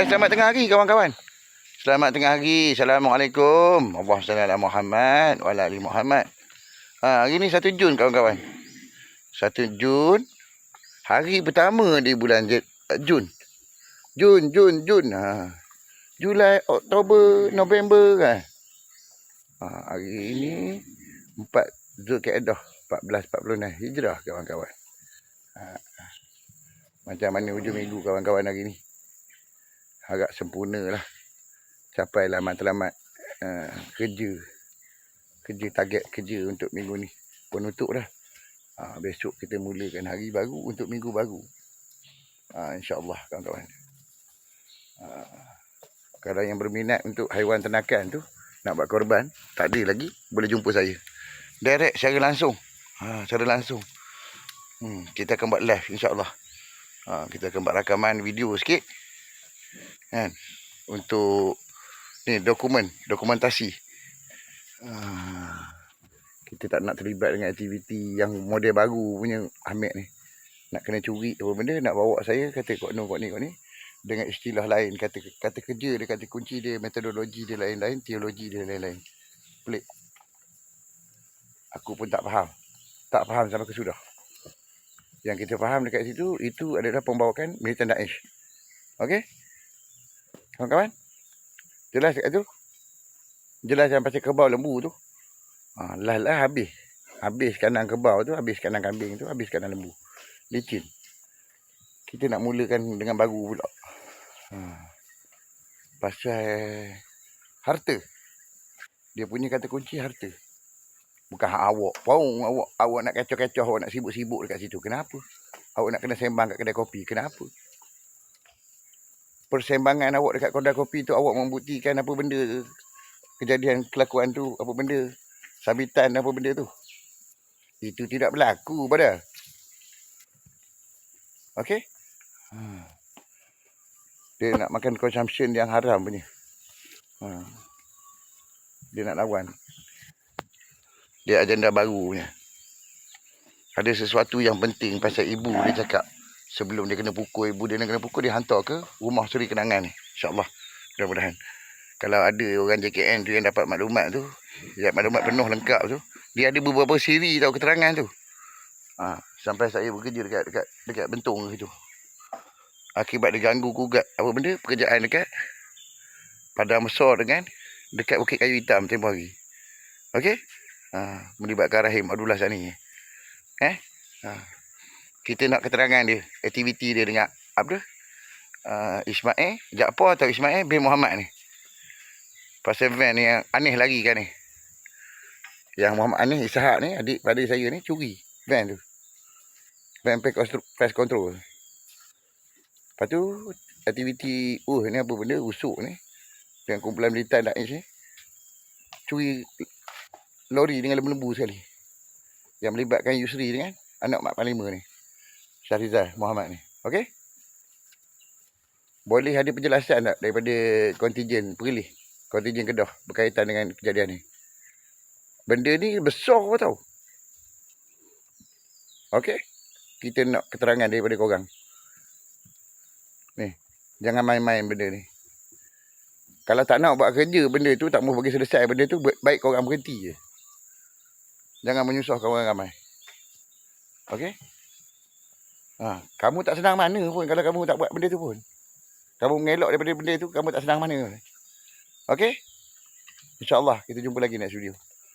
Eh, selamat tengah hari kawan-kawan. Selamat tengah hari. Assalamualaikum. Allah SWT Muhammad. Wa ali Muhammad. Ha, hari ni 1 Jun kawan-kawan. 1 Jun. Hari pertama di bulan Jun. Jun, Jun, Jun. Ha. Julai, Oktober, November kan. Ha, hari ini 4 Zulkaidah 1446 Hijrah kawan-kawan. Ha. Macam mana hujung minggu kawan-kawan hari ni. Agak sempurna lah. Capailah matlamat uh, kerja. Kerja target kerja untuk minggu ni. Penutup dah. Uh, besok kita mulakan hari baru untuk minggu baru. Uh, InsyaAllah kawan-kawan. Uh, kalau yang berminat untuk haiwan ternakan tu. Nak buat korban. Tak ada lagi. Boleh jumpa saya. Direct secara langsung. Ha, secara langsung. Hmm, kita akan buat live insyaAllah. Ha, kita akan buat rakaman video sikit. Kan? Untuk ni dokumen, dokumentasi. Ha, kita tak nak terlibat dengan aktiviti yang model baru punya Ahmed ni. Nak kena curi apa benda, nak bawa saya kata kok no kok ni kok ni. Dengan istilah lain, kata kata kerja dia, kata kunci dia, metodologi dia lain-lain, teologi dia lain-lain. Pelik. Aku pun tak faham. Tak faham sampai ke sudah. Yang kita faham dekat situ, itu adalah pembawakan militan Daesh. Okey? Kawan-kawan? Jelas dekat tu? Jelas yang pasal kebau lembu tu? Ha, lah lah habis. Habis kandang kebau tu, habis kandang kambing tu, habis kandang lembu. Licin. Kita nak mulakan dengan baru pula. Ha. Pasal harta. Dia punya kata kunci harta. Bukan hak awak. Pau awak awak nak kecoh-kecoh, awak nak sibuk-sibuk dekat situ. Kenapa? Awak nak kena sembang kat kedai kopi. Kenapa? Persembangan awak dekat kedai kopi tu awak membuktikan apa benda kejadian kelakuan tu apa benda sabitan apa benda tu. Itu tidak berlaku pada. Okey? Ha. Dia nak makan consumption yang haram punya. Ha. Dia nak lawan. Dia agenda baru punya. Ada sesuatu yang penting pasal ibu dia cakap. Sebelum dia kena pukul, ibu dia kena pukul, dia hantar ke rumah suri kenangan ni. InsyaAllah. Mudah-mudahan. Kalau ada orang JKN tu yang dapat maklumat tu, yang maklumat penuh lengkap tu, dia ada beberapa siri tau keterangan tu. Ha, sampai saya bekerja dekat dekat dekat Bentong situ. Akibat dia ganggu gugat apa benda pekerjaan dekat Padang Besar dengan dekat Bukit Kayu Hitam tempoh hari. Okey? Ha, melibatkan Rahim Abdullah Sani. Eh? Ha. Kita nak keterangan dia, aktiviti dia dengan dia? Uh, Ismail, Jakpo atau Ismail bin Muhammad ni. Pasal van ni yang aneh lagi kan ni. Yang Muhammad Anis Ishak ni, adik pada saya ni curi van tu. Van pest control. Lepas tu, aktiviti, uh ni apa benda, usuk ni. Dengan kumpulan militan Daesh ni. Curi lori dengan lembu-lembu sekali. Yang melibatkan Yusri dengan anak Mak Panglima ni. Syahrizal Muhammad ni. Okey? Boleh ada penjelasan tak daripada kontijen perlih? Kontijen Kedah berkaitan dengan kejadian ni. Benda ni besar kau tahu. Okey? Kita nak keterangan daripada korang. Ni. Jangan main-main benda ni. Kalau tak nak buat kerja benda tu, tak mau bagi selesai benda tu, baik korang berhenti je. Jangan menyusahkan orang ramai. Okey? Ha, kamu tak senang mana pun kalau kamu tak buat benda tu pun. Kamu mengelak daripada benda tu, kamu tak senang mana. Okey? InsyaAllah kita jumpa lagi next video.